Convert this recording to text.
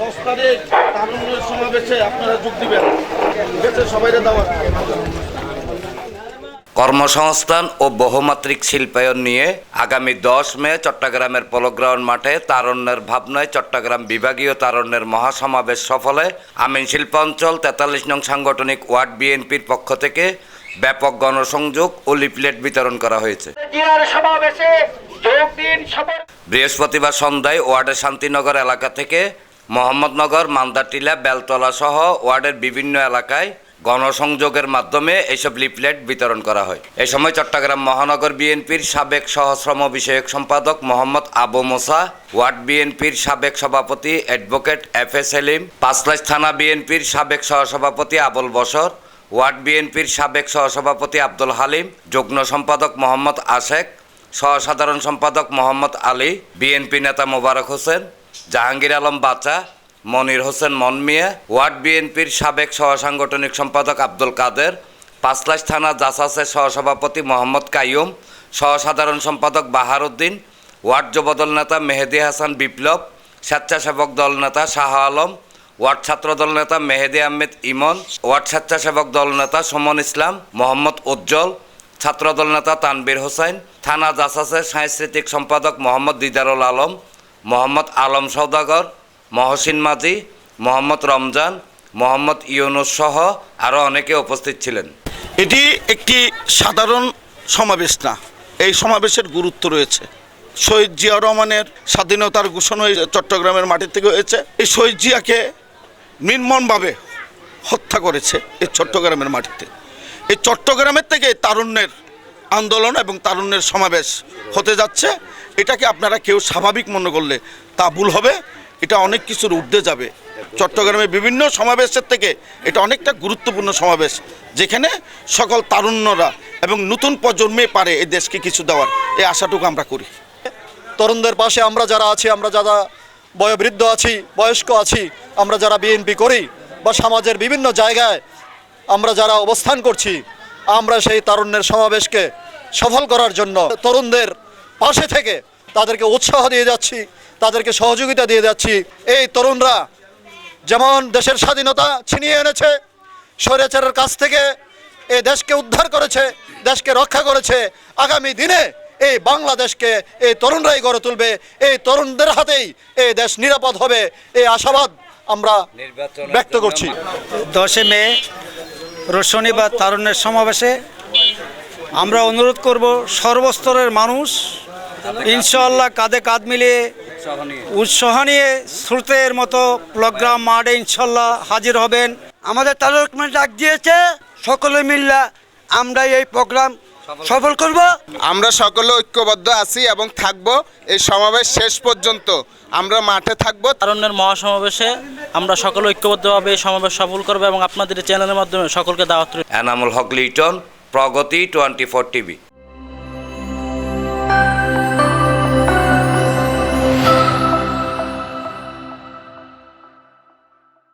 দশ তারিখ তারুণ্যের সমাবেশে আপনারা যোগ দিবেন। সবাইকে দাওয়াত কর্মসংস্থান ও বহুমাত্রিক শিল্পায়ন নিয়ে আগামী দশ মে চট্টগ্রামের পলোগ্রাউন্ড মাঠে তারণ্যের ভাবনায় চট্টগ্রাম বিভাগীয় তারণ্যের মহাসমাবেশ সফলে আমিন শিল্পাঞ্চল তেতাল্লিশ নং সাংগঠনিক ওয়ার্ড বিএনপির পক্ষ থেকে ব্যাপক গণসংযোগ ও লিফলেট বিতরণ করা হয়েছে। সমাবেশে যোগ দিন বৃহস্পতিবার সন্ধ্যায় ওয়ার্ডের শান্তিনগর এলাকা থেকে মোহাম্মদনগর মান্দাটিলা বেলতলা সহ ওয়ার্ডের বিভিন্ন এলাকায় গণসংযোগের মাধ্যমে এইসব লিফলেট বিতরণ করা হয়। এই সময় চট্টগ্রাম মহানগর বিএনপির সাবেক সহশ্রম বিষয়ক সম্পাদক মোহাম্মদ আবু মোসা, ওয়ার্ড বিএনপির সাবেক সভাপতি advocate F A Selim, Panchlaish থানা বিএনপির সাবেক সহসভাপতি আবুল বসর ওয়ার্ড বিএনপির সাবেক সহসভাপতি আব্দুল হালিম, যুগ্ম সম্পাদক মোহাম্মদ আশেক সহসাধারণ সম্পাদক মোহাম্মদ আলী, বিএনপি নেতা মোবারক হোসেন, জাহাঙ্গীর আলম বাচা, মনির হোসেন মনমিয়া, ওয়ার্ড বিএনপির সাবেক সহসাংগঠনিক সম্পাদক আব্দুল কাদের পাঁচলাশ থানা জাসাসের সহসভাপতি মোহাম্মদ কাইয়ুম, সহসাধারণ সম্পাদক বাহার উদ্দিন ওয়ার্ড যুবদল নেতা মেহেদি হাসান বিপ্লব, স্বেচ্ছাসেবক দল নেতা শাহ আলম, ওয়ার্ড ছাত্রদল নেতা মেহেদি আহমেদ ইমন, ওয়ার্ড স্বেচ্ছাসেবক দল নেতা সুমন ইসলাম, মোহাম্মদ উজ্জ্বল ছাত্রদল নেতা তানবীর হোসেন, থানা জাসাসের সাংস্কৃতিক সম্পাদক মোহাম্মদ দিদারুল আলম, মোহাম্মদ আলম সৌদাগর মহসিন মাঝি, মোহাম্মদ রমজান, মোহাম্মদ ইউনুস সহ আরও অনেকে উপস্থিত ছিলেন। এটি একটি সাধারণ সমাবেশ না, এই সমাবেশের গুরুত্ব রয়েছে। শহীদ জিয়া রহমানের স্বাধীনতার ঘোষণা চট্টগ্রামের মাটি থেকে হয়েছে। এই শহীদ জিয়াকে নির্মমভাবে হত্যা করেছে এই চট্টগ্রামের মাটিতে। এই চট্টগ্রামের থেকে তারুণ্যের আন্দোলন এবং তারুণ্যের সমাবেশ হতে যাচ্ছে। এটাকে আপনারা কেউ স্বাভাবিক মনে করলে তা ভুল হবে। এটা অনেক কিছুর ঊর্ধ্বে যাবে। চট্টগ্রামের বিভিন্ন সমাবেশের থেকে এটা অনেকটা গুরুত্বপূর্ণ সমাবেশ, যেখানে সকল তারুণ্যরা এবং নতুন প্রজন্মে পারে এই দেশকে কিছু দেওয়ার। এই আশাটুকু আমরা করি। তরুণদের পাশে আমরা যারা আছি, আমরা যারা বয়োবৃদ্ধ আছি, বয়স্ক আছি, আমরা যারা বিএনপি করি বা সমাজের বিভিন্ন জায়গায় আমরা যারা অবস্থান করছি আমরা সেই তারুণ্যের সমাবেশকে সফল করার জন্য তরুণদের পাশে থেকে তাদেরকে উৎসাহ দিয়ে যাচ্ছি তাদেরকে সহযোগিতা দিয়ে যাচ্ছি। এই তরুণরা যেমন দেশের স্বাধীনতা ছিনিয়ে এনেছে স্বৈরাচারের কাছ থেকে এই দেশকে উদ্ধার করেছে দেশকে রক্ষা করেছে আগামী দিনে এই বাংলাদেশকে এই তরুণরাই গড়ে তুলবে এই তরুণদের হাতেই এই দেশ নিরাপদ হবে এই আশাবাদ আমরা ব্যক্ত করছি। দশে মে রোশনী বা তারুণ্যের সমাবেশে আমরা অনুরোধ করব সর্বস্তরের মানুষ ইনশাল্লাহ কাঁধে কাঁধ মিলিয়ে উৎসাহ নিয়ে শ্রুতের মতো প্রোগ্রাম মাঠে ইনশাল্লাহ হাজির হবেন। আমাদের তালুকমেন্ট ডাক দিয়েছে, সকলে মিল্লা আমরা এই প্রোগ্রাম সফল করব? আমরা সকলে ঐক্যবদ্ধ আছি এবং থাকব এই সমাবেশ শেষ পর্যন্ত। আমরা মাঠে থাকব। তারণ্যের মহাসমাবেশে আমরা সকলে ঐক্যবদ্ধভাবে এই সমাবেশ সফল করব এবং আপনাদের চ্যানেলের মাধ্যমে সকলকে দাওয়াত রইল। Enamul Haque Liton Pragati twenty four TV.